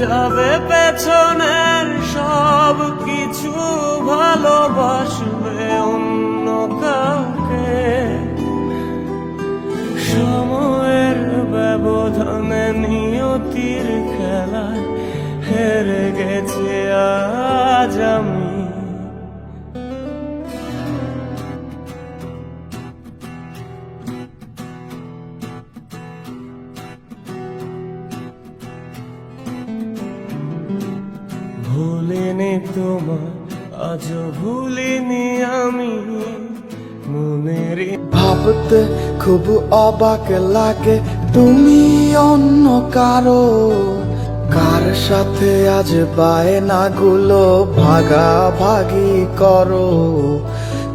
যাবে পেছনের সব কিছু ভালোবাসবে অন্য কাউকে। সময়ের ব্যবধানে নিয়তির খেলায় হেরে গেছে, আজ আমি ভুলিনি তোমার আজ ভুলিনি আমি। মনের ভাবতে খুব অবাক লাগে তুমি অন্য কারও। কার সাথে আজ বায়নাগুলো ভাগাভাগি করো?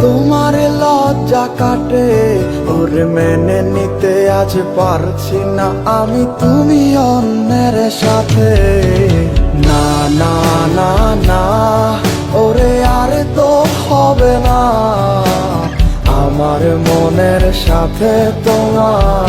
তোমার লজ্জা কাটে, ওর মেনে নিতে আজ পারছি না আমি তুমি অন্যের সাথে। না না না না, ওরে আর তো হবে না। আমার মনের সাথে তোমার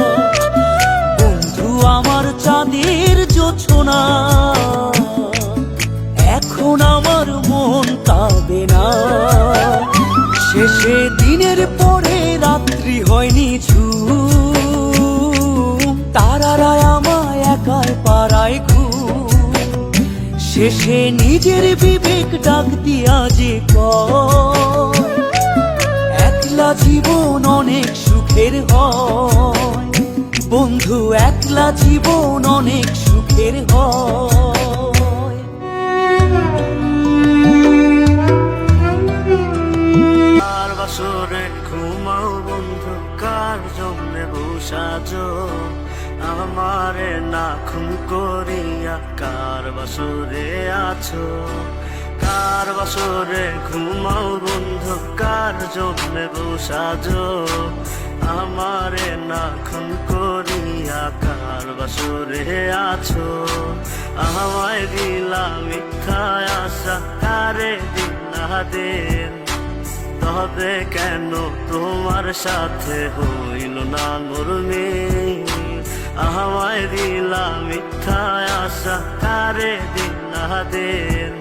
চাঁদের জোছনা এখন আমার মন কাঁদে না। শেষে দিনের পরে রাত্রি হয়নি ছু তারারা আমায় একাই পাড়ায় খু শেষে নিজের বিবেক ডাক দিয়া যে একলা জীবন অনেক সুখের হয়। বন্ধু, একলা জীবন অনেক সুখের হয়। আর ঘুমাও বন্ধু, কার জন্যে বসাজ আমারে না খুন করিয়া কার বাসরে আছো? কার বাসরে ঘুমাও বন্ধু, কার জন্যে বসাজ আমারে না খুন করিয়া কার বাসরে আছো। আমায় দিলা মিথ্যা আশা কারে না দেন। তবে কেন তোমার সাথে হইল না মরমে আমায় দিলাম মিথ্যা আশা কারে না দেন।